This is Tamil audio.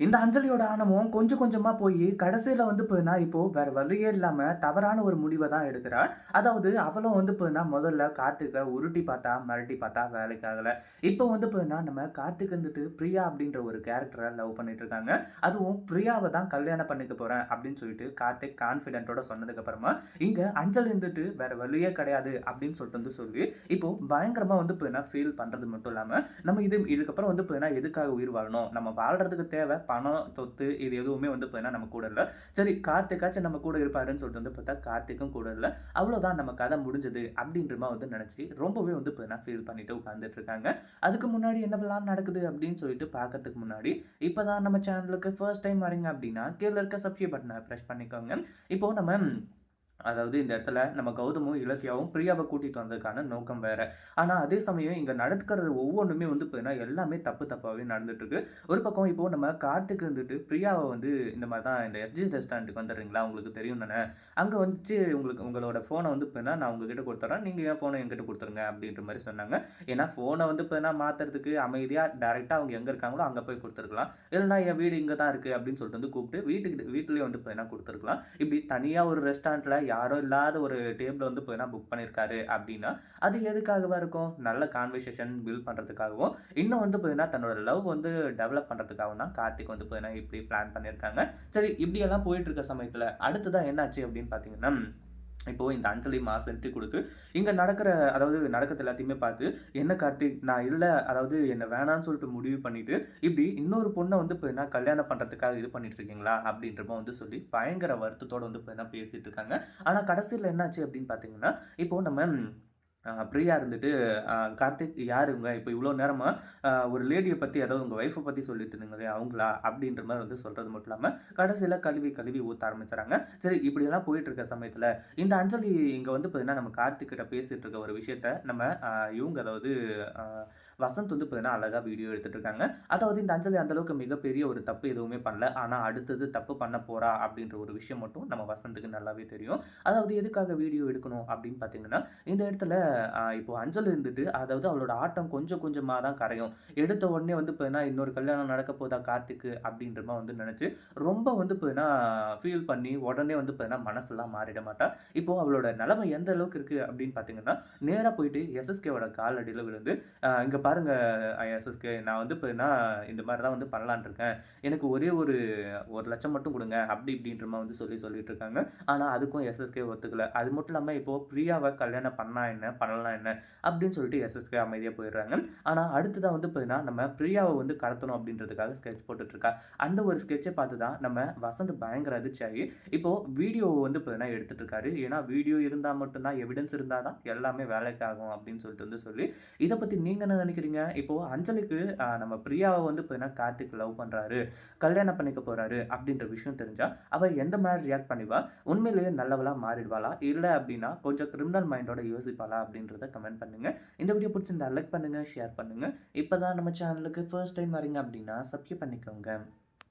இந்த அஞ்சலியோட ஆணவம் கொஞ்சம் கொஞ்சமா போய் கடைசியில வந்து போனா இப்போ வேற வழியே இல்லாம தவறான ஒரு முடிவை தான் எடுக்கிறா அதாவது அவளும் வந்து போனா முதல்ல கார்த்திகை உருட்டி பார்த்தா மிரட்டி பார்த்தா வேலைக்கு ஆகலை. இப்போ வந்து போனா நம்ம கார்த்திக் வந்துட்டு பிரியா அப்படின்ற ஒரு கேரக்டரை லவ் பண்ணிட்டு இருக்காங்க. அதுவும் பிரியாவை தான் கல்யாணம் பண்ணிக்க போறேன் அப்படின்னு சொல்லிட்டு கார்த்திக் கான்ஃபிடென்ட்டோட சொன்னதுக்கு அப்புறமா இங்க அஞ்சலி இருந்துட்டு வேற வழியே கிடையாது அப்படின்னு சொல்லிட்டு வந்து சொல்லி இப்போ பயங்கரமா வந்து போனா ஃபீல் பண்றது மட்டும் இல்லாம நம்ம இது இதுக்கப்புறம் வந்து போனா எதுக்காக உயிர் வாழணும்? நம்ம வாழ்றதுக்கு தேவை பணம் சொத்து இது எதுவுமே வந்து பார்த்தீங்கன்னா நம்ம கூட இல்லை. சரி கார்த்திகாச்சும் நம்ம கூட இருப்பாருன்னு சொல்லிட்டு வந்து பார்த்தா கார்த்திக்கும் கூட இல்லை. அவ்வளோதான் நம்ம கதை முடிஞ்சது அப்படின்ற மாதிரி வந்து நினச்சி ரொம்பவே வந்து பார்த்தீங்கன்னா ஃபீல் பண்ணிட்டு உட்காந்துட்டு இருக்காங்க. அதுக்கு முன்னாடி என்னவெல்லாம் நடக்குது அப்படின்னு சொல்லிட்டு பார்க்கறதுக்கு முன்னாடி இப்போ தான் நம்ம சேனலுக்கு ஃபர்ஸ்ட் டைம் வரீங்க அப்படின்னா கீழே இருக்க சப்ஸ்கிரைப் பட்டனை ப்ரெஸ் பண்ணிக்கோங்க. இப்போ நம்ம அதாவது இந்த இடத்துல நம்ம கௌதமும் இலக்கியாவும் பிரியாவை கூட்டிகிட்டு வந்ததுக்கான நோக்கம் வேறு. ஆனால் அதே சமயம் இங்கே நடக்கிறது ஒவ்வொன்றுமே வந்து பார்த்தீங்கன்னா எல்லாமே தப்பு தப்பாகவே நடந்துட்டுருக்கு. ஒரு பக்கம் இப்போது நம்ம கார்த்திக் வந்துட்டு பிரியாவை வந்து இந்த மாதிரி தான் இந்த எஸ்ஜி ரெஸ்டாரண்ட்டுக்கு வந்துடுறீங்களா? உங்களுக்கு தெரியும் தானே? அங்கே வந்துச்சு உங்களுக்கு உங்களோட ஃபோனை வந்து பார்த்தீங்கன்னா நான் உங்ககிட்ட கொடுத்துட்றேன் நீங்கள் ஏன் ஃபோனை என்கிட்ட கொடுத்துருங்க அப்படின்ற மாதிரி சொன்னாங்க. ஏன்னா ஃபோனை வந்து பார்த்தீங்கன்னா மாற்றுறதுக்கு அமைதியாக டேரெக்டாக அவங்க எங்கே இருக்காங்களோ அங்கே போய் கொடுத்துருக்கலாம். இல்லைனா என் வீடு இங்கே தான் இருக்குது அப்படின்னு சொல்லிட்டு வந்து கூப்பிட்டு வீட்டுக்கு வீட்டிலேயே வந்து பார்த்தீங்கன்னா கொடுத்துருக்கலாம். இப்படி தனியாக ஒரு ரெஸ்டாரண்ட்டில் யாரும் இல்லாத ஒரு டேபிள் வந்து போய் புக் பண்ணியிருக்காரு அப்படின்னா அது எதுக்காகவா இருக்கும்? நல்ல கான்வர்சேஷன் பில்ட் பண்ணுறதுக்காகவும் இன்னும் வந்து போயின்னா தன்னோட லவ் வந்து டெவலப் பண்ணுறதுக்காகவும் தான் கார்த்திக் வந்து போயினா இப்படி பிளான் பண்ணியிருக்காங்க சரி இப்படியெல்லாம் போயிட்டு இருக்க சமயத்தில் அடுத்ததான் என்னாச்சு அப்படின்னு பார்த்தீங்கன்னா இப்போது இந்த அஞ்சலி மாஸ் என்ட்ரி கொடுத்து இங்கே நடக்கிற அதாவது நடக்கிறது எல்லாத்தையுமே பார்த்து என்ன கார்த்திக் நான் இல்லை அதாவது என்னை வேணான்னு சொல்லிட்டு முடிவு பண்ணிட்டு இப்படி இன்னொரு பொண்ணை வந்து இப்போ என்ன கல்யாணம் பண்ணுறதுக்காக இது பண்ணிட்டு இருக்கீங்களா? அப்படின்றப்ப வந்து சொல்லி பயங்கர வருத்தத்தோடு வந்து இப்போ என்ன பேசிகிட்டு இருக்காங்க. ஆனால் கடைசியில் என்னாச்சு அப்படின்னு பார்த்தீங்கன்னா இப்போது நம்ம பிரியா இருந்துட்டு கார்த்திக் யார் இவங்க? இப்போ இவ்வளோ நேரமாக ஒரு லேடியை பற்றி ஏதாவது உங்கள் ஒய்ஃபை பற்றி சொல்லிட்டு இருந்தீங்களே அவங்களா? அப்படின்ற மாதிரி வந்து சொல்கிறது மட்டும் இல்லாமல் கடைசியில் கழுவி கழுவி ஊற்ற ஆரம்பிச்சுறாங்க சரி இப்படியெல்லாம் போயிட்டு இருக்க சமயத்தில் இந்த அஞ்சலி இங்கே வந்து பார்த்தீங்கன்னா நம்ம கார்த்திக் கிட்ட பேசிகிட்டு இருக்க ஒரு விஷயத்த நம்ம இவங்க அதாவது வசந்த் வந்து பார்த்தீங்கன்னா அழகாக வீடியோ எடுத்துகிட்டு இருக்காங்க. அதாவது இந்த அஞ்சலி அந்தளவுக்கு மிகப்பெரிய ஒரு தப்பு எதுவுமே பண்ணல. ஆனால் அடுத்தது தப்பு பண்ண போகிறா அப்படின்ற ஒரு விஷயம் மட்டும் நம்ம வசந்துக்கு நல்லாவே தெரியும். அதாவது எதுக்காக வீடியோ எடுக்கணும் அப்படின்னு பார்த்தீங்கன்னா இந்த இடத்துல இப்போ அஞ்சல் இருந்துட்டு அதாவது அவளோட ஆட்டம் கொஞ்சம் கொஞ்சமாக தான் கரையும். எடுத்த உடனே வந்து இப்போ இன்னொரு கல்யாணம் நடக்க போதா கார்த்திக்கு அப்படின்றமா வந்து நினச்சி ரொம்ப வந்து இப்போ ஃபீல் பண்ணி உடனே வந்து இப்போ மனசெல்லாம் மாறிட மாட்டா. இப்போது அவளோட நிலைமை எந்த அளவுக்கு இருக்குது அப்படின்னு பார்த்தீங்கன்னா நேராக போயிட்டு எஸ்எஸ்கேவோட கால் அடியில் விழுந்து இங்கே பாருங்கள் எஸ்எஸ்கே நான் வந்து இப்போ இந்த மாதிரி தான் வந்து பண்ணலான் இருக்கேன். எனக்கு ஒரே ஒரு ஒரு லட்சம் மட்டும் கொடுங்க அப்படி இப்படின்றமா வந்து சொல்லி சொல்லிட்டு இருக்காங்க. ஆனால் அதுக்கும் எஸ்எஸ்கே ஒத்துக்கல. அது மட்டும் இல்லாமல் இப்போது பிரியாவை கல்யாணம் பண்ணா என்ன பண்ணலாம் என்ன? அப்படின்னு சொல்லிட்டு எஸ்எஸ்கே அமைதியாக போயிடுறாங்க. ஆனால் அடுத்ததாக வந்து பார்த்தீங்கன்னா நம்ம பிரியாவை வந்து கடத்தணும் அப்படின்றதுக்காக ஸ்கெட்ச் போட்டுட்ருக்கா. அந்த ஒரு ஸ்கெட்சை பார்த்து தான் நம்ம வசந்த் பயங்கர அதிர்ச்சி ஆகி இப்போது வீடியோவை வந்து பார்த்தீங்கன்னா எடுத்துகிட்டு இருக்காரு ஏன்னா வீடியோ இருந்தால் மட்டும்தான் எவிடன்ஸ் இருந்தால் தான் எல்லாமே வேலைக்கு ஆகும் அப்படின்னு சொல்லிட்டு வந்து சொல்லி இதை பற்றி நீங்கள் என்ன நினைக்கிறீங்க? இப்போது அஞ்சலிக்கு நம்ம பிரியாவை வந்து பார்த்தீங்கன்னா கார்த்திக் லவ் பண்ணுறாரு கல்யாணம் பண்ணிக்க போகிறாரு அப்படின்ற விஷயம் தெரிஞ்சால் அவள் எந்த மாதிரி ரியாக்ட் பண்ணிவா? உண்மையிலேயே நல்லவளாக மாறிடுவாளா? இல்லை அப்படின்னா கொஞ்சம் கிரிமினல் மைண்டோட யோசிப்பாளா? அப்படின்னு அப்படின்றத கமெண்ட் பண்ணுங்கள் இந்த வீடியோ பிடிச்சிருந்தா லைக் பண்ணுங்கள் ஷேர் பண்ணுங்கள் இப்போ தான் நம்ம சேனலுக்கு ஃபர்ஸ்ட் டைம் வரீங்க அப்படின்னா சப்ஸ்கிரைப் பண்ணிக்கோங்க.